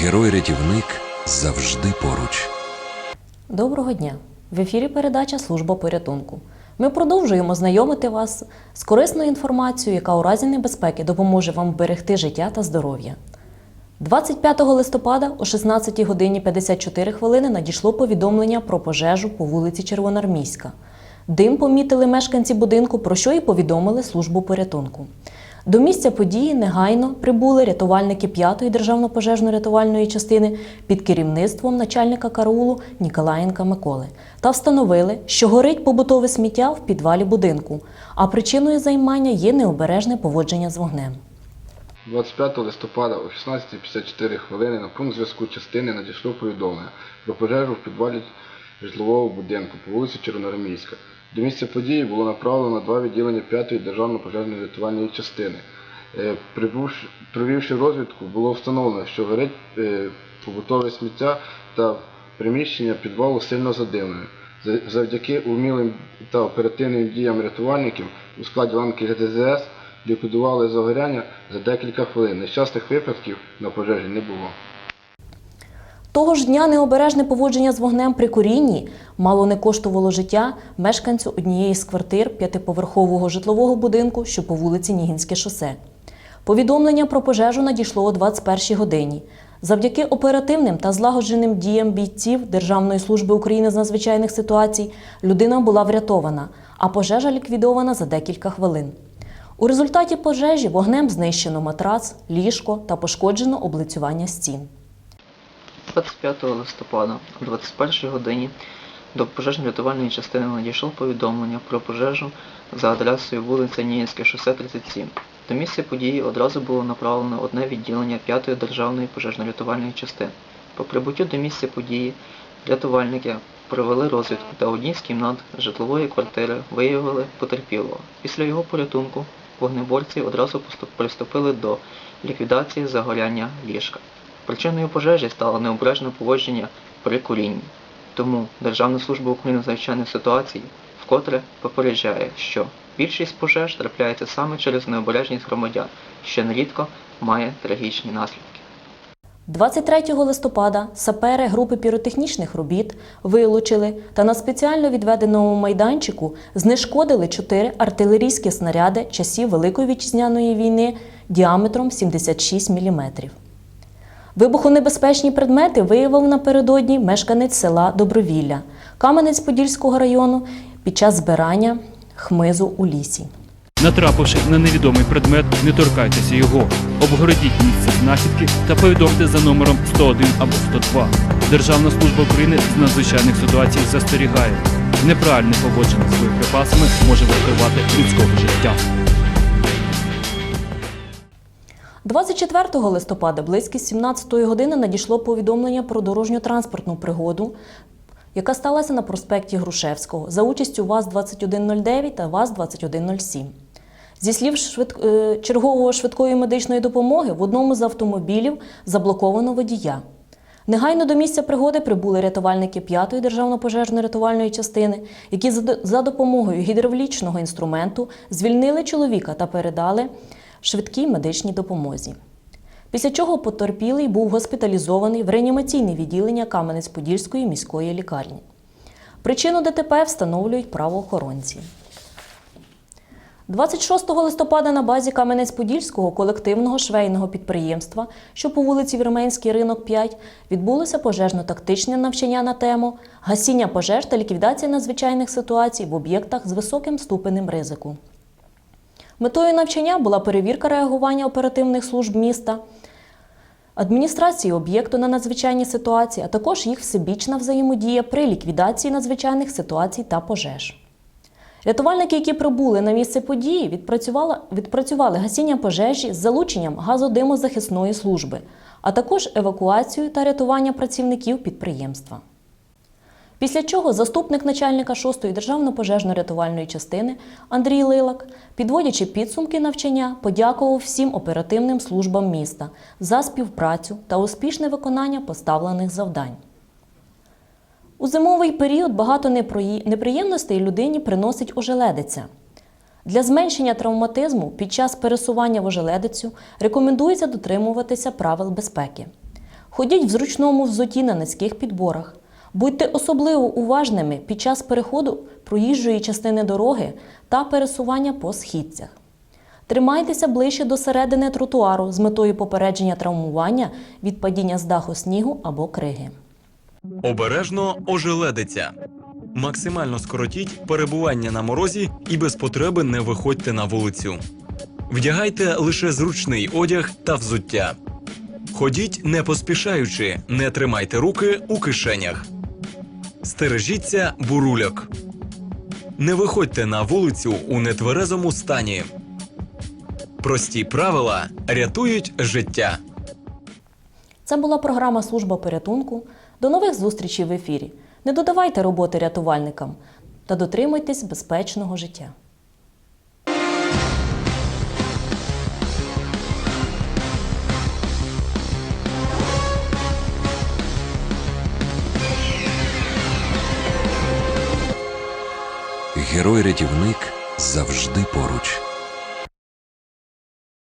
Герой-рятівник завжди поруч. Доброго дня! В ефірі передача Служба порятунку. Ми продовжуємо знайомити вас з корисною інформацією, яка у разі небезпеки допоможе вам вберегти життя та здоров'я. 25 листопада о 16 годині 54 хвилини надійшло повідомлення про пожежу по вулиці Червоноармійська. Дим помітили мешканці будинку, про що і повідомили службу порятунку. До місця події негайно прибули рятувальники 5-ї державно-пожежно-рятувальної частини під керівництвом начальника караулу Ніколаєнка Миколи та встановили, що горить побутове сміття в підвалі будинку, а причиною займання є необережне поводження з вогнем. 25 листопада о 16.54 хвилини на пункт зв'язку частини надійшло повідомлення про пожежу в підвалі житлового будинку по вулиці Червоноармійська. До місця події було направлено два відділення 5-ї державної пожежної рятувальної частини. Е, Провівши розвідку, було встановлено, що горить е, побутове сміття та приміщення підвалу сильно задимлене. Завдяки умілим та оперативним діям рятувальників у складі ланки ГДЗС ліквідували загоряння за декілька хвилин. Нещасних випадків на пожежі не було. Того ж дня необережне поводження з вогнем при курінні мало не коштувало життя мешканцю однієї з квартир п'ятиповерхового житлового будинку, що по вулиці Нігінське шосе. Повідомлення про пожежу надійшло о 21 годині. Завдяки оперативним та злагодженим діям бійців Державної служби України з надзвичайних ситуацій людина була врятована, а пожежа ліквідована за декілька хвилин. У результаті пожежі вогнем знищено матрац, ліжко та пошкоджено облицювання стін. 25 листопада о 21 годині до пожежно-рятувальної частини надійшло повідомлення про пожежу за адресою вулиця Ніїнське, шосе 37. До місця події одразу було направлено одне відділення 5-ї державної пожежно-рятувальної частини. По прибуттю до місця події рятувальники провели розвідку та одній з кімнат житлової квартири виявили потерпілого. Після його порятунку вогнеборці одразу приступили до ліквідації загоряння ліжка. Причиною пожежі стало необережне поводження при курінні. Тому Державна служба України з надзвичайних ситуацій вкотре попереджає, що більшість пожеж трапляється саме через необережність громадян, що нерідко має трагічні наслідки. 23 листопада сапери групи піротехнічних робіт вилучили та на спеціально відведеному майданчику знешкодили чотири артилерійські снаряди часів Великої вітчизняної війни діаметром 76 мм. Вибухонебезпечні предмети виявив напередодні мешканець села Добровілля Кам'янець-Подільського району під час збирання хмизу у лісі. Натрапивши на невідомий предмет, не торкайтеся його. Обгородіть місце знахідки та повідомте за номером 101 або 102. Державна служба України з надзвичайних ситуацій застерігає. Неправильне поводження з боєприпасами може вартувати людського життя. 24 листопада близько 17 години надійшло повідомлення про дорожньо-транспортну пригоду, яка сталася на проспекті Грушевського за участю ВАЗ-2109 та ВАЗ-2107. Зі слів швид... е, чергового швидкої медичної допомоги, в одному з автомобілів заблоковано водія. Негайно до місця пригоди прибули рятувальники 5-ї державно-пожежно-рятувальної частини, які за допомогою гідравлічного інструменту звільнили чоловіка та передали швидкій медичній допомозі. Після чого потерпілий був госпіталізований в реанімаційне відділення Кам'янець-Подільської міської лікарні. Причину ДТП встановлюють правоохоронці. 26 листопада на базі Кам'янець-Подільського колективного швейного підприємства, що по вулиці Вірменський ринок 5, відбулося пожежно-тактичне навчання на тему гасіння пожеж та ліквідація надзвичайних ситуацій в об'єктах з високим ступенем ризику. Метою навчання була перевірка реагування оперативних служб міста, адміністрації об'єкту на надзвичайні ситуації, а також їх всебічна взаємодія при ліквідації надзвичайних ситуацій та пожеж. Рятувальники, які прибули на місце події, відпрацювали, відпрацювали гасіння пожежі з залученням газодимозахисної служби, а також евакуацію та рятування працівників підприємства. Після чого заступник начальника 6-ї державно-пожежно-рятувальної частини Андрій Лилак, підводячи підсумки навчання, подякував всім оперативним службам міста за співпрацю та успішне виконання поставлених завдань. У зимовий період багато неприємностей людині приносить ожеледиця. Для зменшення травматизму під час пересування в ожеледицю рекомендується дотримуватися правил безпеки. Ходіть в зручному взуті на низьких підборах. Будьте особливо уважними під час переходу проїжджої частини дороги та пересування по східцях. Тримайтеся ближче до середини тротуару з метою попередження травмування від падіння з даху снігу або криги. Обережно ожеледиться. Максимально скоротіть перебування на морозі і без потреби не виходьте на вулицю. Вдягайте лише зручний одяг та взуття. Ходіть не поспішаючи, не тримайте руки у кишенях. Стережіться бурульок. Не виходьте на вулицю у нетверезому стані. Прості правила рятують життя. Це була програма Служба порятунку. До нових зустрічей в ефірі. Не додавайте роботи рятувальникам та дотримуйтесь безпечного життя. Герой-рятівник завжди поруч.